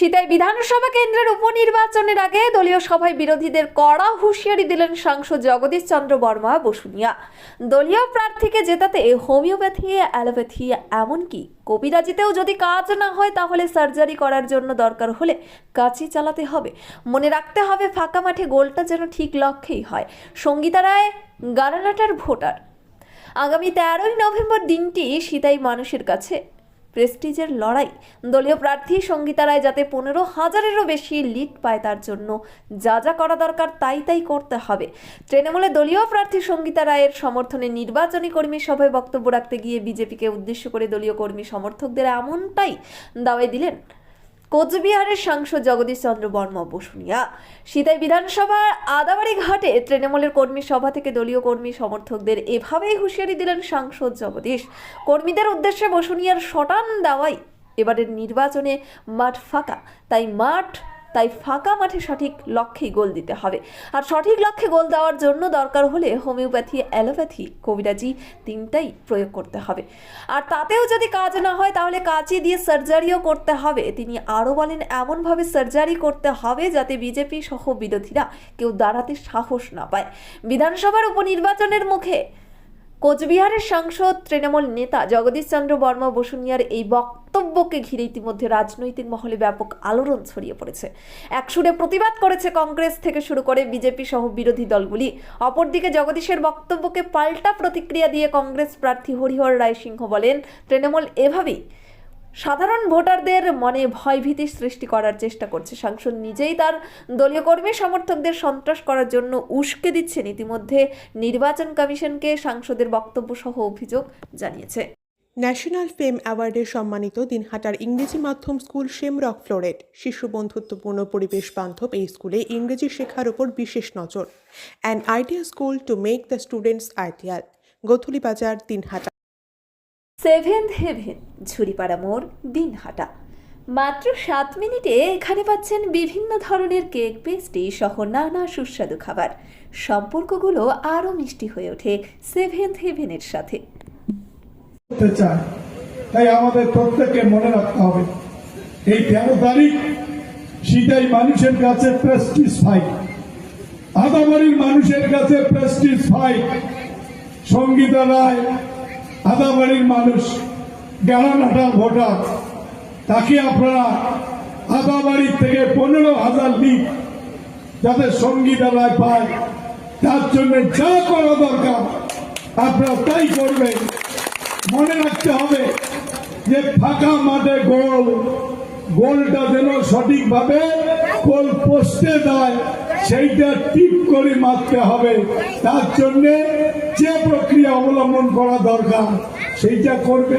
সিতাই বিধানসভা কেন্দ্রের উপনির্বাচনের আগে দলীয় সভায় বিরোধীদের কড়া হুঁশিয়ারি দিলেন সাংসদ জগদীশ চন্দ্র বর্মা বসুনিয়া দলীয় প্রার্থীকে জেতাতে হোমিওপ্যাথি, অ্যালোপ্যাথি এমনকি কবিরাজিতেও যদি কাজ না হয় তাহলে সার্জারি করার জন্য দরকার হলে কাঁচি চালাতে হবে। মনে রাখতে হবে ফাঁকা মাঠে গোলটা যেন ঠিক লক্ষ্যেই হয়। সঙ্গীতা রায় গারানাটার ভোটার। আগামী তেরোই নভেম্বর দিনটি সীতাই মানুষের কাছে প্রেস্টিজের লড়াই। দলীয় প্রার্থী সঙ্গীতা রায় যাতে পনেরো হাজারেরও বেশি লিড পায় তার জন্য যা যা করা দরকার তাই তাই করতে হবে। তৃণমূলে দলীয় প্রার্থী সঙ্গীতা রায়ের সমর্থনে নির্বাচনী কর্মী সভায় বক্তব্য রাখতে গিয়ে বিজেপিকে উদ্দেশ্য করে দলীয় কর্মী সমর্থকদের এমনটাই দাওয়াই দিলেন কোচবিহারের সাংসদ জগদীশ চন্দ্র বর্মা বসুনিয়া সীতাই বিধানসভার আদাবাড়ি ঘাটে তৃণমূলের কর্মী সভা থেকে দলীয় কর্মী সমর্থকদের এভাবেই হুঁশিয়ারি দিলেন সাংসদ জগদীশ। কর্মীদের উদ্দেশ্যে বসুনিয়ার শটান দেওয়াই এবারের নির্বাচনে মাঠ ফাঁকা, তাই মাঠ তাই ফাঁকা মাঠে সঠিক লক্ষ্যেই গোল দিতে হবে। আর সঠিক লক্ষ্যে গোল দেওয়ার জন্য দরকার হলে হোমিওপ্যাথি, অ্যালোপ্যাথি কবিরাজি তিনটাই প্রয়োগ করতে হবে। আর তাতেও যদি কাজ না হয় তাহলে কাঁচি দিয়ে সার্জারিও করতে হবে। তিনি আরও বলেন, এমনভাবে সার্জারি করতে হবে যাতে বিজেপি সহ বিরোধীরা কেউ দাঁড়াতে সাহস না পায়। বিধানসভার উপনির্বাচনের মুখে কোচবিহারের সাংসদ, তৃণমূল নেতা জগদীশ চন্দ্র বর্মা বসুনিয়ার এই বক্তব্যকে ঘিরে ইতিমধ্যে রাজনৈতিক মহলে ব্যাপক আলোড়ন ছড়িয়ে পড়েছে। একসুরে প্রতিবাদ করেছে কংগ্রেস থেকে শুরু করে বিজেপি সহ বিরোধী দলগুলি। অপরদিকে জগদীশের বক্তব্যকে পাল্টা প্রতিক্রিয়া দিয়ে কংগ্রেস প্রার্থী হরিহর রায় সিংহ বলেন, তৃণমূল এভাবেই সাধারণ ভোটারদের মনে ভয়ভীতি সৃষ্টি করার চেষ্টা করছে। সাংসদ নিজেই তার দলীয় কর্মী সমর্থকদের সন্ত্রাস করার জন্য উস্কে দিচ্ছেন ইতিমধ্যে নির্বাচন কমিশনকে সাংসদের বক্তব্য সহ অভিযোগ জানিয়েছে। ন্যাশনাল ফেম অ্যাওয়ার্ডে সম্মানিত দিনহাটার ইংরেজি মাধ্যম স্কুল শেমরক ফ্লোরেট শিশু বন্ধুত্বপূর্ণ পরিবেশ বান্ধব এই স্কুলে ইংরেজি শেখার উপর বিশেষ নজর। An idea school to make the students ideal Godhuli Bazar, Dinhata. Seventh haven, Jhuripara মোড়, দিনহাটা। মাত্র সাত মিনিটে এখানে পাচ্ছেন বিভিন্ন ধরনের কেক পেস্ট্রি সহ নানা সুস্বাদু খাবার। সম্পর্কগুলো আরও মিষ্টি হয়ে ওঠে সেভেন্থ হেভেনের সাথে। তাই আমাদের প্রত্যেককে মনে রাখতে হবে, এই তেরো তারিখ সিটাই মানুষের কাছে প্রেস্টিজ ফাইট আদাবাড়ির মানুষের কাছে প্রেস্টিজ ফাইট সঙ্গীতা রায় আদাবাড়ির মানুষ গ্যারানাটার ভোটার, তাকে আপনারা আদাবাড়ির থেকে পনেরো হাজার লিগ যাতে সঙ্গীতা রায় পায়, তার জন্য যা করা দরকার, আপনারা তাই করবেন। মনে রাখতে হবে যে ফাঁকা মাঠে গোল, গোলটা যেন সঠিকভাবে গোল পোস্টে দেয় সেইটা টিপ করে মারতে হবে। তার জন্যে যে প্রক্রিয়া অবলম্বন করা দরকার সেইটা করবে।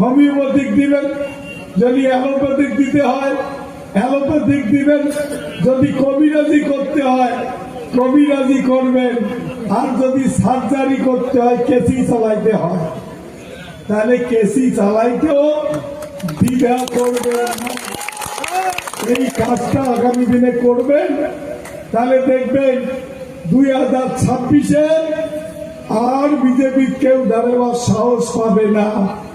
হোমিওপ্যাথিক দিবেন, যদি অ্যালোপ্যাথিক দিতে হয়, অ্যালোপ্যাথিক দিবেন, যদি কবিরাজি করতে হয়, কবিরাজি করবেন, আর যদি সার্জারি করতে হয়, কেসি চালাইতে হয় তাহলে কেসি চালাইতেও দ্বিধা করবেন। এই কাজটা আগামী দিনে করবেন, তাহলে দেখবেন দুই হাজার ছাব্বিশে আর বিজেপির কেউ দাঁড়াবার সাহস পাবে না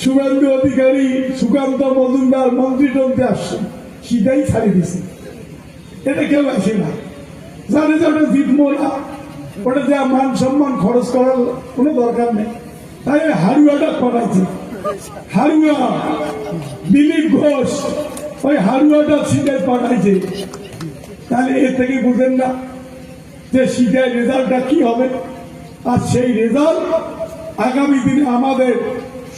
শুভেন্দু অধিকারী সুকান্ত মজুমদার মন্ত্রী টন্ত্রী আসছে। সিটাই ছাড়ি দিছে। এটা কেউ আসে না। জানে যে ওটা জিতবো না ওটা যা মান সম্মান খরচ করার কোনো দরকার নেই। তাই হারুয়াটা করাইছে হারুয়া, দিলীপ ঘোষ, ওই হারুয়াটা সিটাই পাঠাইছে তাহলে এর থেকে বুঝেন না যে শীতের রেজাল্টটা কি হবে। আর সেই রেজাল্ট আগামী দিনে আমাদের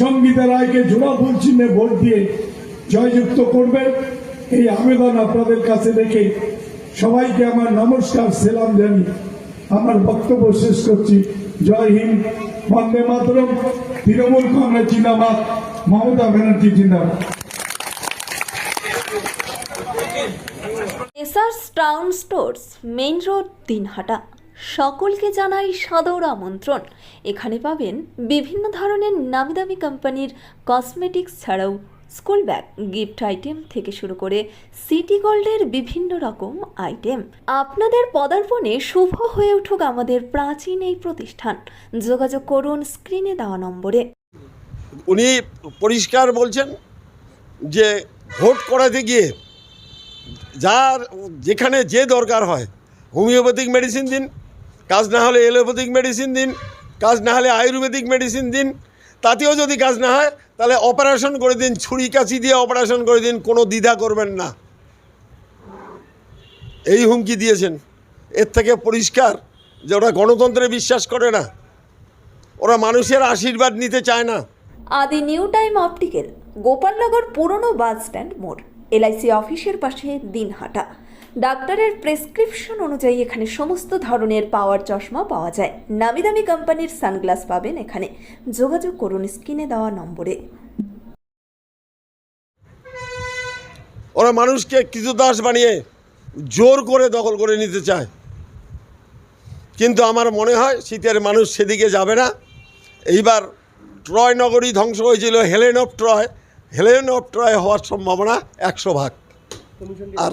সঙ্গীতা রায়কে জোড়া ফুল চিহ্নে ভোট দিয়ে জয়যুক্ত করবেন। এই আবেদন আপনাদের কাছে রেখে সবাইকে আমার নমস্কার, সেলাম জানি। আমার বক্তব্য শেষ করছি। জয় হিন্দ, বন্দে মাতরম, তৃণমূল কংগ্রেস জিন্দাবাদ, মমতা ব্যানার্জি জিন্দাবাদ। Essars town stores, main road Dinhata সকলকে জানাই সাদর আমন্ত্রণ। এখানে পাবেন বিভিন্ন ধরনের নামি দামি কোম্পানির কসমেটিক্স ছাড়াও স্কুল ব্যাগ, গিফট আইটেম থেকে শুরু করে সিটি গোল্ডের বিভিন্ন রকম আইটেম। আপনাদের পদার্পণে শুভ হয়ে উঠুক আমাদের প্রাচীন এই প্রতিষ্ঠান। যোগাযোগ করুন স্ক্রিনে দেওয়া নম্বরে। উনি পরিষ্কার বলছেন যে ভোট করাতে গিয়ে যার যেখানে যে দরকার হয়, হোমিওপ্যাথিক মেডিসিন দিন কাজ না হলে এলোপ্যাথিক মেডিসিন দিন, কাজ না হলে আয়ুর্বেদিক মেডিসিন দিন। তাতেও যদি কাজ না হয়, তাহলে অপারেশন করে দিন, ছুরি কাঁচি দিয়ে অপারেশন করে দিন, কোনো দ্বিধা করবেন না। এই হুমকি দিয়েছেন। এর থেকে পরিষ্কার যে ওরা গণতন্ত্রে বিশ্বাস করে না। ওরা মানুষের আশীর্বাদ নিতে চায় না। আদি নিউ টাইম অপটিক্যাল, গোপালনগর পুরনো বাস স্ট্যান্ড মোড়, এলআইসি অফিসের পাশে দিনহাটা। ডাক্তারের প্রেসক্রিপশন অনুযায়ী এখানে সমস্ত ধরনের পাওয়ার চশমা পাওয়া যায়। নামি দামি কোম্পানির সানগ্লাস পাবেন এখানে। যোগাযোগ করুন স্ক্রিনে দেওয়া নম্বরে। ওরা মানুষকে কৃতদাস বানিয়ে জোর করে দখল করে নিতে চায়। কিন্তু আমার মনে হয় শীতের মানুষ সেদিকে যাবে না। এইবার ট্রয় নগরী ধ্বংস হয়েছিল Helen of Troy Helen of Troy হওয়ার সম্ভাবনা একশো ভাগ। আর